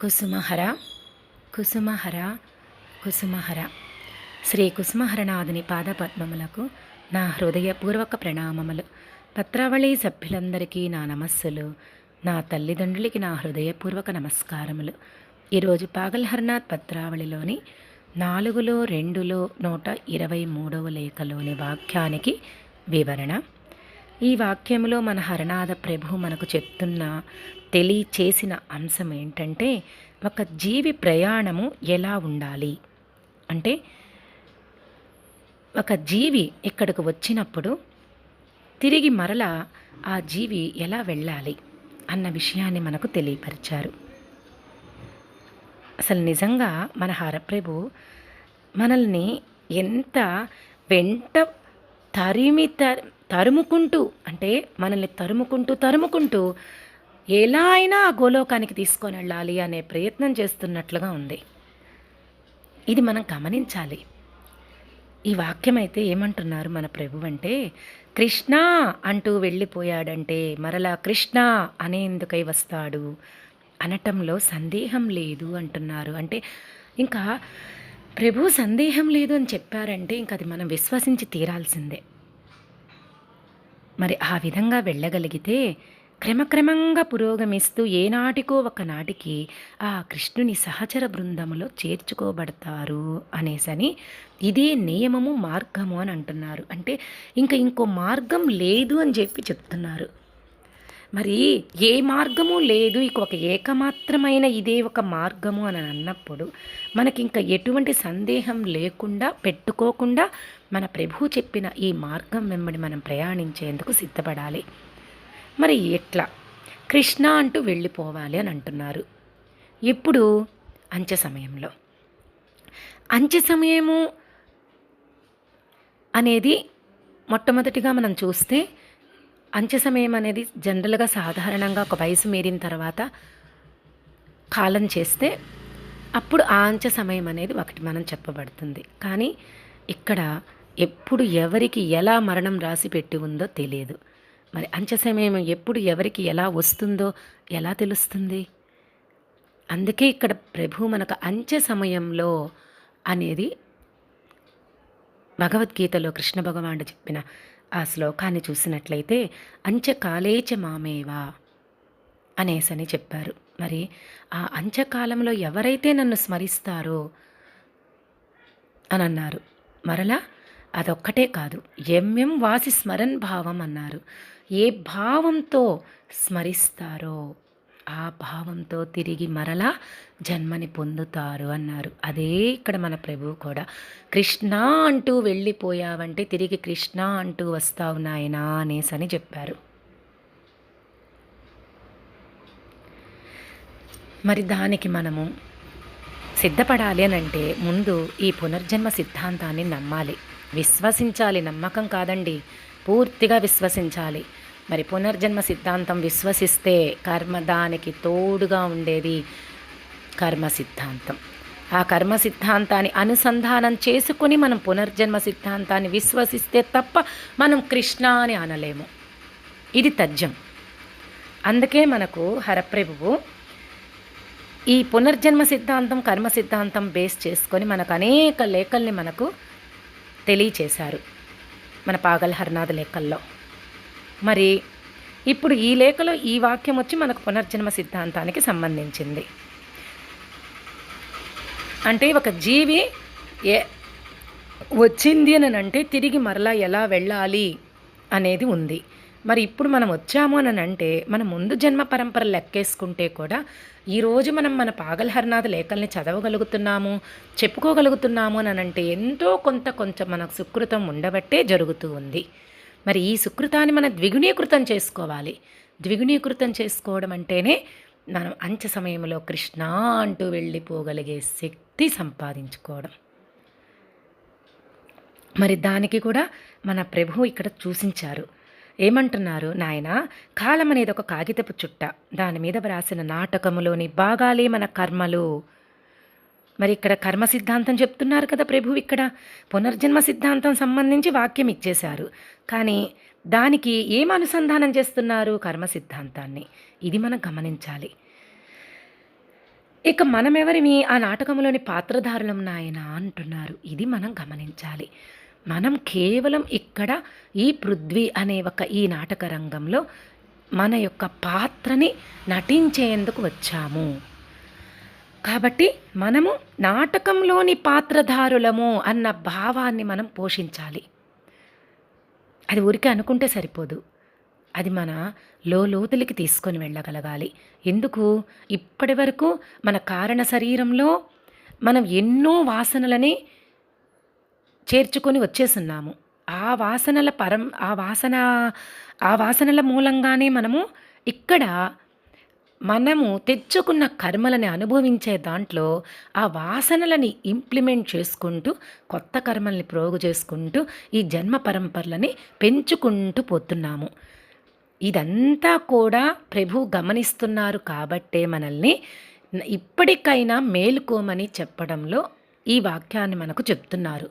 కుసుమహర కుసుమహర కుసుమహర. శ్రీ కుసుమహరనాథుని పాదపద్మములకు నా హృదయపూర్వక ప్రణామములు. పత్రావళి సభ్యులందరికీ నా నమస్సులు. నా తల్లిదండ్రులకి నా హృదయపూర్వక నమస్కారములు. ఈరోజు పాగల్హర్నాథ్ పత్రావళిలోని నాలుగులో రెండులో నూట ఇరవై మూడవ లేఖలోని వాక్యానికి వివరణ. ఈ వాక్యంలో మన హరనాథ ప్రభు మనకు చెప్తున్న తెలియచేసిన అంశం ఏంటంటే ఒక జీవి ప్రయాణము ఎలా ఉండాలి? అంటే ఒక జీవి ఇక్కడికి వచ్చినప్పుడు తిరిగి మరల ఆ జీవి ఎలా వెళ్ళాలి అన్న విషయాన్ని మనకు తెలియపరిచారు. అసలు నిజంగా మన హరప్రభు మనల్ని ఎంత వెంట తరిమి తరుముకుంటూ అంటే మనల్ని తరుముకుంటూ తరుముకుంటూ ఎలా అయినా ఆ గోలోకానికి తీసుకొని వెళ్ళాలి అనే ప్రయత్నం చేస్తున్నట్లుగా ఉంది. ఇది మనం గమనించాలి. ఈ వాక్యం అయితే ఏమంటున్నారు మన ప్రభు అంటే కృష్ణ అంటూ వెళ్ళిపోయాడంటే మరలా కృష్ణ అనేందుకై వస్తాడు? అనటంలో సందేహం లేదు అంటున్నారు. అంటే ఇంకా ప్రభు సందేహం లేదు అని చెప్పారంటే ఇంక అది మనం విశ్వసించి తీరాల్సిందే. మరి ఆ విధంగా వెళ్ళగలిగితే క్రమక్రమంగా పురోగమిస్తూ ఏనాటికో ఒకనాటికి ఆ కృష్ణుని సహచర బృందములో చేర్చుకోబడతారు అనేసని ఇదే నియమము మార్గము అని అంటున్నారు. అంటే ఇంకా ఇంకో మార్గం లేదు అని చెప్పి చెప్తున్నారు. మరి ఏ మార్గము లేదు. ఇక ఒక ఏకమాత్రమైన ఇదే ఒక మార్గము అని అన్నప్పుడు మనకి ఇంకా ఎటువంటి సందేహం లేకుండా పెట్టుకోకుండా మన ప్రభు చెప్పిన ఈ మార్గం వెంబడి మనం ప్రయాణించేందుకు సిద్ధపడాలి. మరి ఎట్లా? కృష్ణ అంటూ వెళ్ళిపోవాలి అని అంటున్నారు. ఎప్పుడు? అంచె సమయంలో. అంచె సమయము అనేది మొట్టమొదటిగా మనం చూస్తే అంచె సమయం అనేది జనరల్గా సాధారణంగా ఒక వయసు మీరిన తర్వాత కాలం చేస్తే అప్పుడు ఆ అంచె సమయం అనేది ఒకటి మనం చెప్పబడుతుంది. కానీ ఇక్కడ ఎప్పుడు ఎవరికి ఎలా మరణం రాసి పెట్టి ఉందో తెలియదు. మరి అంచె సమయం ఎప్పుడు ఎవరికి ఎలా వస్తుందో ఎలా తెలుస్తుంది? అందుకే ఇక్కడ ప్రభు మనకు అంచె సమయంలో అనేది భగవద్గీతలో కృష్ణ భగవానుడు చెప్పిన ఆ శ్లోకాన్ని చూసినట్లయితే అంచకాలేచ మామేవా అనేసని చెప్పారు. మరి ఆ అంచకాలంలో ఎవరైతే నన్ను స్మరిస్తారో అని అన్నారు మరలా అదొక్కటే కాదు. ఎంఎం వాసి స్మరణ్ భావం అన్నారు. ఏ భావంతో స్మరిస్తారో? ఆ భావంతో తిరిగి మరలా జన్మని పొందుతారు అన్నారు. అదే ఇక్కడ మన ప్రభువు కూడా. కృష్ణ అంటూ వెళ్ళిపోయావంటే తిరిగి కృష్ణ అంటూ వస్తావు నాయనా అనేసని చెప్పారు. మరి దానికి మనము సిద్ధపడాలి అని అంటే ముందు ఈ పునర్జన్మ సిద్ధాంతాన్ని నమ్మాలి. విశ్వసించాలి నమ్మకం కాదండి. పూర్తిగా విశ్వసించాలి. మరి పునర్జన్మ సిద్ధాంతం విశ్వసిస్తే కర్మ దానికి తోడుగా ఉండేది కర్మ సిద్ధాంతం. ఆ కర్మ సిద్ధాంతాన్ని అనుసంధానం చేసుకుని మనం పునర్జన్మ సిద్ధాంతాన్ని విశ్వసిస్తే తప్ప మనం కృష్ణ అని అనలేము. ఇది తజ్జం అందుకే మనకు హరప్రభువు ఈ పునర్జన్మ సిద్ధాంతం కర్మ సిద్ధాంతం బేస్ చేసుకొని మనకు అనేక లేఖల్ని మనకు తెలియచేశారు. మన పాగల్ హర్నాథ్ లేఖల్లో. మరి ఇప్పుడు ఈ లేఖలో ఈ వాక్యం వచ్చి మనకు పునర్జన్మ సిద్ధాంతానికి సంబంధించింది. అంటే ఒక జీవి ఏ వచ్చింది అని అంటే తిరిగి మరలా ఎలా వెళ్ళాలి అనేది ఉంది. మరి ఇప్పుడు మనం వచ్చాము అని అంటే మన ముందు జన్మ పరంపర లెక్కేసుకుంటే కూడా ఈరోజు మనం మన పాగల్ హర్నాథ్ లేఖల్ని చదవగలుగుతున్నాము చెప్పుకోగలుగుతున్నాము అని అంటే ఎంతో కొంత కొంచెం మనకు సుకృతం ఉండబట్టే జరుగుతూ ఉంది. మరి ఈ సుకృతాన్ని మనం ద్విగుణీకృతం చేసుకోవాలి. ద్విగుణీకృతం చేసుకోవడం అంటేనే మనం అంచె సమయంలో కృష్ణ అంటూ వెళ్ళిపోగలిగే శక్తి సంపాదించుకోవడం. మరి దానికి కూడా మన ప్రభువు ఇక్కడ చూసించారు. ఏమంటున్నారు? నాయన కాలం అనేది ఒక కాగితపు చుట్ట. దాని మీద వ్రాసిన నాటకములోని భాగాలే మన కర్మలు. మరి ఇక్కడ కర్మ సిద్ధాంతం చెప్తున్నారు కదా ప్రభు ఇక్కడ. పునర్జన్మ సిద్ధాంతం సంబంధించి వాక్యం ఇచ్చేశారు. కానీ దానికి ఏం అనుసంధానం చేస్తున్నారు కర్మ సిద్ధాంతాన్ని? ఇది మనం గమనించాలి. ఇక మనమెవరిమి? ఆ నాటకంలోని పాత్రధారులం నాయన అంటున్నారు. ఇది మనం గమనించాలి. మనం కేవలం ఇక్కడ ఈ పృథ్వీ అనే ఒక ఈ నాటక రంగంలో మన యొక్క పాత్రని నటించేందుకు వచ్చాము. కాబట్టి మనము నాటకంలోని పాత్రధారులము అన్న భావాన్ని మనం పోషించాలి. అది ఊరికే అనుకుంటే సరిపోదు. అది మన లోతులకి తీసుకొని వెళ్ళగలగాలి. ఎందుకు? ఇప్పటి వరకు మన కారణ శరీరంలో మనం ఎన్నో వాసనలని చేర్చుకొని వచ్చేస్తున్నాము ఆ వాసనల పరం ఆ వాసన ఆ వాసనల మూలంగానే మనము ఇక్కడ మనము తెచ్చుకున్న కర్మలని అనుభవించే దాంట్లో ఆ వాసనలని ఇంప్లిమెంట్ చేసుకుంటూ కొత్త కర్మల్ని ప్రోగు చేసుకుంటూ ఈ జన్మ పరంపరలని పెంచుకుంటూ పోతున్నాము. ఇదంతా కూడా ప్రభు గమనిస్తున్నారు కాబట్టే మనల్ని ఇప్పటికైనా మేలుకోమని చెప్పడంలో ఈ వాక్యాన్ని మనకు చెప్తున్నారు.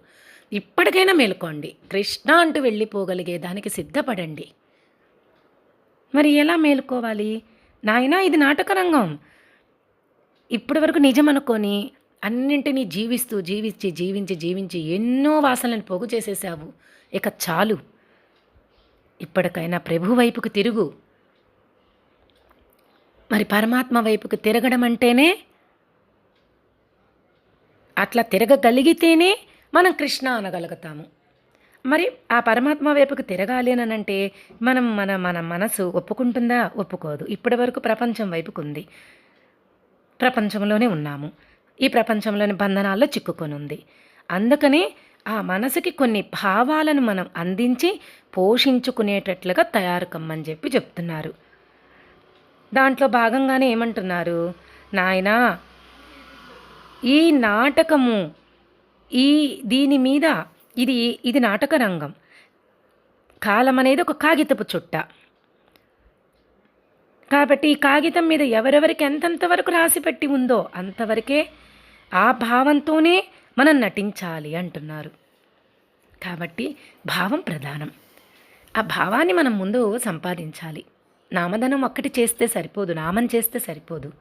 ఇప్పటికైనా మేలుకోండి. కృష్ణ అంటూ వెళ్ళిపోగలిగే దానికి సిద్ధపడండి. మరి ఎలా మేలుకోవాలి? నాయనా ఇది నాటకరంగం. ఇప్పటి వరకు నిజం అనుకొని అన్నింటినీ జీవిస్తూ జీవించి జీవించి జీవించి ఎన్నో వాసనలను పోగు చేసేసావు. ఇక చాలు. ఇప్పటికైనా ప్రభు వైపుకు తిరుగు. మరి పరమాత్మ వైపుకు తిరగడం అంటేనే? అట్లా తిరగగలిగితేనే మనం కృష్ణ అనగలుగుతాము. మరి ఆ పరమాత్మ వైపుకు తిరగాలి మనం మన మన మనసు ఒప్పుకుంటుందా? ఒప్పుకోదు. ఇప్పటి వరకు ప్రపంచం వైపుకు ఉంది ప్రపంచంలోనే ఉన్నాము. ఈ ప్రపంచంలోని బంధనాల్లో చిక్కుకొని ఉంది అందుకని ఆ మనసుకి కొన్ని భావాలను మనం అందించి పోషించుకునేటట్లుగా తయారు కమ్మని చెప్పి చెప్తున్నారు. దాంట్లో భాగంగానే ఏమంటున్నారు? నాయనా ఈ నాటకము ఈ దీని మీద ఇది ఇది నాటక రంగం కాలం అనేది ఒక కాగితపు చుట్ట. కాబట్టి ఈ కాగితం మీద ఎవరెవరికి ఎంతెంత వరకు రాసి పెట్టి ఉందో అంతవరకే ఆ భావంతోనే మనం నటించాలి అంటున్నారు. కాబట్టి భావం ప్రధానం. ఆ భావాన్ని మనం ముందు సంపాదించాలి. నామధనం ఒక్కటి చేస్తే సరిపోదు నామం చేస్తే సరిపోదు.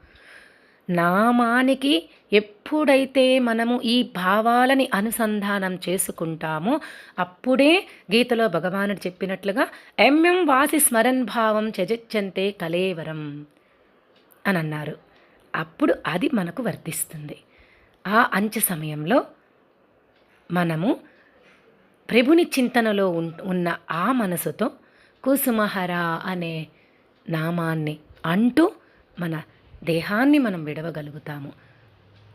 నామానికి ఎప్పుడైతే మనము ఈ భావాలని అనుసంధానం చేసుకుంటామో అప్పుడే గీతలో భగవానుడు చెప్పినట్లుగా ఎంఎం వాసి స్మరణ్ భావం చజచ్చంతే కలేవరం అని అన్నారు. అప్పుడు అది మనకు వర్తిస్తుంది. ఆ అంచె సమయంలో మనము ప్రభుని చింతనలో ఉన్న ఆ మనసుతో కుసుమహర అనే నామాన్ని అంటూ మన దేహాన్ని మనం విడవగలుగుతాము.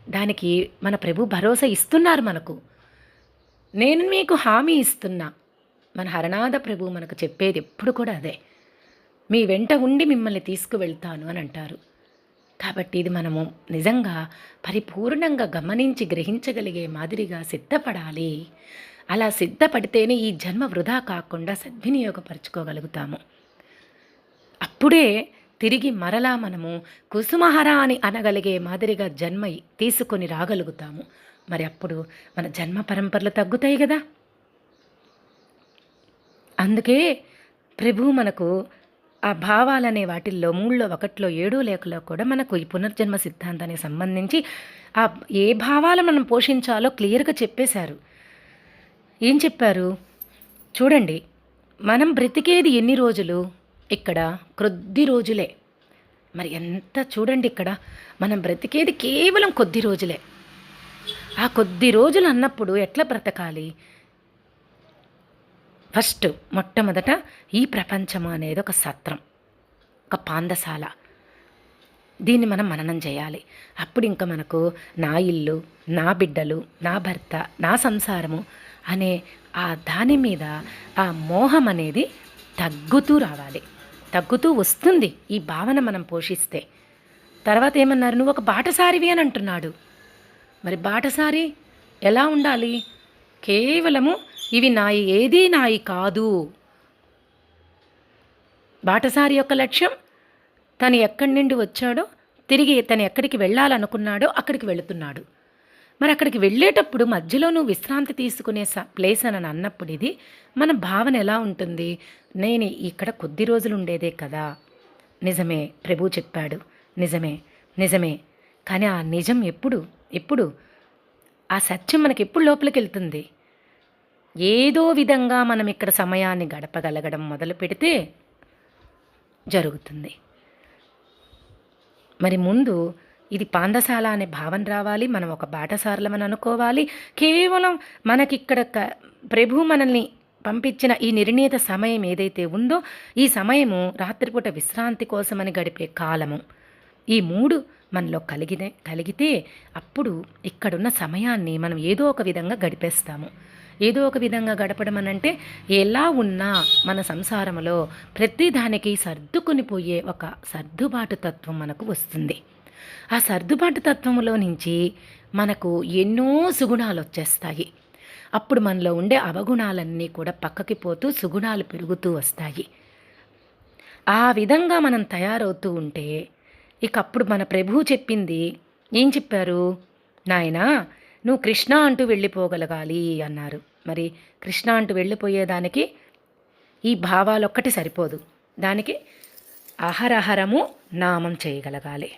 దానికి మన ప్రభు భరోసా ఇస్తున్నారు మనకు. నేను మీకు హామీ ఇస్తున్నా. మన హరనాథ ప్రభు మనకు చెప్పేది ఎప్పుడు కూడా అదే. మీ వెంట ఉండి మిమ్మల్ని తీసుకువెళ్తాను అని అంటారు. కాబట్టి ఇది మనము నిజంగా పరిపూర్ణంగా గమనించి గ్రహించగలిగే మాదిరిగా సిద్ధపడాలి. అలా సిద్ధపడితేనే ఈ జన్మ వృధా కాకుండా సద్వినియోగపరచుకోగలుగుతాము. అప్పుడే తిరిగి మరలా మనము కుసుమహర అని అనగలిగే మాదిరిగా జన్మ తీసుకొని రాగలుగుతాము. మరి అప్పుడు మన జన్మ పరంపరలు తగ్గుతాయి కదా. అందుకే ప్రభు మనకు ఆ భావాలనే వాటిల్లో మూడులో ఒకటిలో ఏడో లేఖలో కూడా మనకు ఈ పునర్జన్మ సిద్ధాంతానికి సంబంధించి ఆ ఏ భావాలు మనం పోషించాలో క్లియర్గా చెప్పేశారు. ఏం చెప్పారు? చూడండి మనం బ్రతికేది ఎన్ని రోజులు? ఇక్కడ కొద్ది రోజులే. మరి ఎంత చూడండి ఇక్కడ మనం బ్రతికేది కేవలం కొద్ది రోజులే. ఆ కొద్ది రోజులు అన్నప్పుడు ఎట్లా బ్రతకాలి? ఫస్ట్ మొట్టమొదట ఈ ప్రపంచం అనేది ఒక సత్రం ఒక పాందశాల దీన్ని మనం మననం చేయాలి. అప్పుడు ఇంకా మనకు నా ఇల్లు నా బిడ్డలు నా భర్త నా సంసారము అనే ఆ దాని మీద ఆ మోహం అనేది తగ్గుతూ రావాలి. తగ్గుతూ వస్తుంది ఈ భావన మనం పోషిస్తే. తర్వాత ఏమన్నారు? నువ్వు ఒక బాటసారివి అని అంటున్నాడు. మరి బాటసారి ఎలా ఉండాలి? కేవలము ఇవి నాయి ఏదీ నాయి కాదు. బాటసారి యొక్క లక్ష్యం తను ఎక్కడి నుండి వచ్చాడో తిరిగి తను ఎక్కడికి వెళ్ళాలనుకున్నాడో అక్కడికి వెళుతున్నాడు. మరి అక్కడికి వెళ్ళేటప్పుడు మధ్యలో నువ్వు విశ్రాంతి తీసుకునే స ప్లేస్ అని అన్నప్పుడు ఇది మన భావన ఎలా ఉంటుంది? నేను ఇక్కడ కొద్ది రోజులు ఉండేదే కదా. నిజమే ప్రభు చెప్పాడు. నిజమే నిజమే. కానీ ఆ నిజం ఎప్పుడు ఎప్పుడు? ఆ సత్యం మనకి ఎప్పుడు లోపలికి వెళ్తుంది? ఏదో విధంగా మనం ఇక్కడ సమయాన్ని గడపగలగడం మొదలు పెడితే జరుగుతుంది. మరి ముందు ఇది పాందశాల అనే భావన రావాలి మనం ఒక బాటసారులమని అనుకోవాలి. కేవలం మనకిక్కడ ప్రభు మనల్ని పంపించిన ఈ నిర్ణీత సమయం ఏదైతే ఉందో ఈ సమయము రాత్రిపూట విశ్రాంతి కోసమని గడిపే కాలము. ఈ మూడు మనలో కలిగితే కలిగితే అప్పుడు ఇక్కడున్న సమయాన్ని మనం ఏదో ఒక విధంగా గడిపేస్తాము. ఏదో ఒక విధంగా గడపడం అనంటే ఎలా ఉన్నా మన సంసారంలో ప్రతిదానికి సర్దుకొని పోయే ఒక సర్దుబాటు తత్వం మనకు వస్తుంది. ఆ సర్దుబాటు తత్వంలో నుంచి మనకు ఎన్నో సుగుణాలు వచ్చేస్తాయి అప్పుడు మనలో ఉండే అవగుణాలన్నీ కూడా పక్కకి పోతూ సుగుణాలు పెరుగుతూ వస్తాయి. ఆ విధంగా మనం తయారవుతూ ఉంటే ఇక అప్పుడు మన ప్రభువు చెప్పింది ఏం చెప్పారు? నాయనా నువ్వు కృష్ణ అంటూ వెళ్ళిపోగలగాలి అన్నారు. మరి కృష్ణ అంటూ వెళ్ళిపోయేదానికి ఈ భావాలొక్కటి సరిపోదు. దానికి అహరహరము నామం చేయగలగాలి.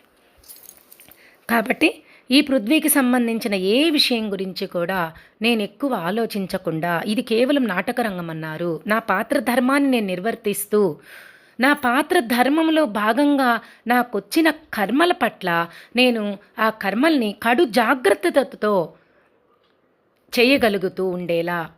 కాబట్టి ఈ పృథ్వీకి సంబంధించిన ఏ విషయం గురించి కూడా నేను ఎక్కువ ఆలోచించకుండా ఇది కేవలం నాటకరంగం అన్నారు. నా పాత్ర ధర్మాన్ని నేను నిర్వర్తిస్తూ నా పాత్ర ధర్మంలో భాగంగా నాకొచ్చిన కర్మల పట్ల నేను ఆ కర్మల్ని కడు జాగ్రత్తతో చేయగలుగుతూ ఉండేలా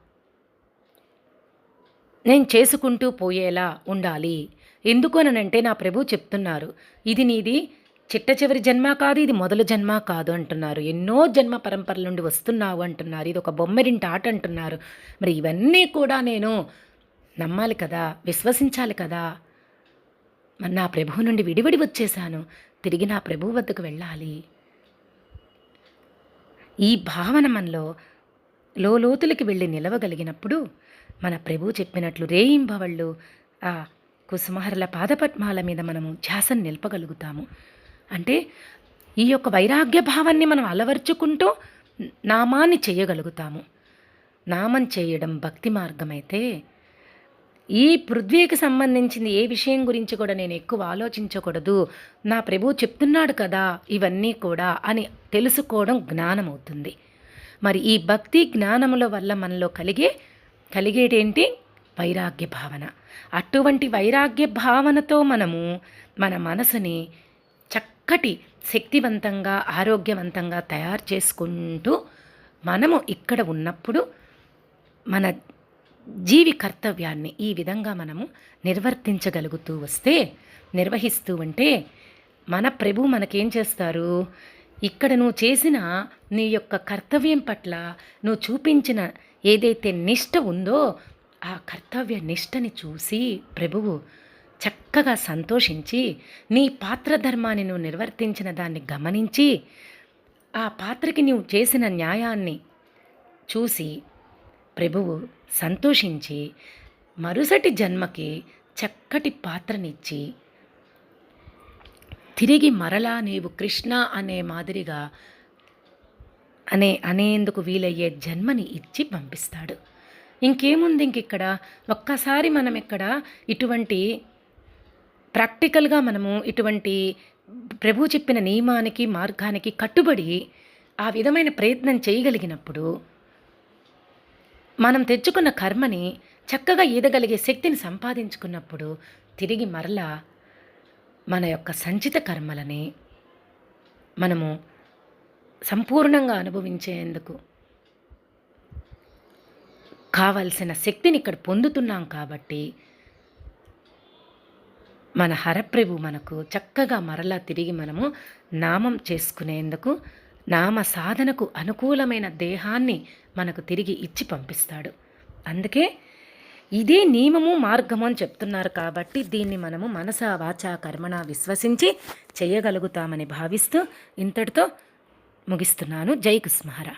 నేను చేసుకుంటూ పోయేలా ఉండాలి. ఎందుకోనంటే నా ప్రభు చెప్తున్నారు ఇది నీది చిట్ట చివరి జన్మ కాదు ఇది మొదలు జన్మ కాదు అంటున్నారు. ఎన్నో జన్మ పరంపరల నుండి వస్తున్నావు అంటున్నారు. ఇది ఒక బొమ్మరింటి ఆట అంటున్నారు. మరి ఇవన్నీ కూడా నేను నమ్మాలి కదా విశ్వసించాలి కదా. మరి నా ప్రభువు నుండి విడివిడి వచ్చేసాను తిరిగి నా ప్రభువు వద్దకు వెళ్ళాలి. ఈ భావన మనలో లోతులకి వెళ్ళి నిలవగలిగినప్పుడు మన ప్రభువు చెప్పినట్లు రేయింబవళ్ళు ఆ కుసుమహరల పాదపద్మాల మీద మనము ధ్యాసను నిలపగలుగుతాము. అంటే ఈ యొక్క వైరాగ్య భావాన్ని మనం అలవర్చుకుంటూ నామాన్ని చేయగలుగుతాము. నామం చేయడం భక్తి మార్గమైతే ఈ పృథ్వీకి సంబంధించింది ఏ విషయం గురించి కూడా నేను ఎక్కువ ఆలోచించకూడదు. నా ప్రభువు చెప్తున్నాడు కదా ఇవన్నీ కూడా అని తెలుసుకోవడం జ్ఞానం అవుతుంది మరి ఈ భక్తి జ్ఞానముల వల్ల మనలో కలిగే కలిగేటేంటి? వైరాగ్య భావన. అటువంటి వైరాగ్య భావనతో మనము మన మనసుని చక్కటి శక్తివంతంగా ఆరోగ్యవంతంగా తయారు చేసుకుంటూ మనము ఇక్కడ ఉన్నప్పుడు మన జీవి కర్తవ్యాన్ని ఈ విధంగా మనము నిర్వర్తించగలుగుతూ వస్తే నిర్వహిస్తూ ఉంటే మన ప్రభు మనకేం చేస్తారు? ఇక్కడ నువ్వు చేసిన నీ యొక్క కర్తవ్యం పట్ల నువ్వు చూపించిన ఏదైతే నిష్ట ఉందో ఆ కర్తవ్య నిష్టని చూసి ప్రభువు చక్కగా సంతోషించి నీ పాత్ర ధర్మాన్ని నువ్వు నిర్వర్తించిన దాన్ని గమనించి ఆ పాత్రకి నువ్వు చేసిన న్యాయాన్ని చూసి ప్రభువు సంతోషించి మరుసటి జన్మకి చక్కటి పాత్రనిచ్చి తిరిగి మరలా నీవు కృష్ణ అనే మాదిరిగా అనే అనేందుకు వీలయ్యే జన్మని ఇచ్చి పంపిస్తాడు. ఇంకేముంది ఇంక ఇక్కడ ఒక్కసారి మనం ఇక్కడ ఇటువంటి ప్రాక్టికల్గా మనము ఇటువంటి ప్రభు చెప్పిన నియమానికి మార్గానికి కట్టుబడి ఆ విధమైన ప్రయత్నం చేయగలిగినప్పుడు మనం తెచ్చుకున్న కర్మని చక్కగా ఈదగలిగే శక్తిని సంపాదించుకున్నప్పుడు తిరిగి మరలా మన యొక్క సంచిత కర్మలని మనము సంపూర్ణంగా అనుభవించేందుకు కావలసిన శక్తిని ఇక్కడ పొందుతున్నాం కాబట్టి మన హరప్రభు మనకు చక్కగా మరలా తిరిగి మనము నామం చేసుకునేందుకు నామ సాధనకు అనుకూలమైన దేహాన్ని మనకు తిరిగి ఇచ్చి పంపిస్తాడు. అందుకే ఇదే నియమము మార్గము అని చెప్తున్నారు కాబట్టి దీన్ని మనము మనస వాచ కర్మణ విశ్వసించి చేయగలుగుతామని భావిస్తూ ఇంతటితో ముగిస్తున్నాను. జై కుస్మహారా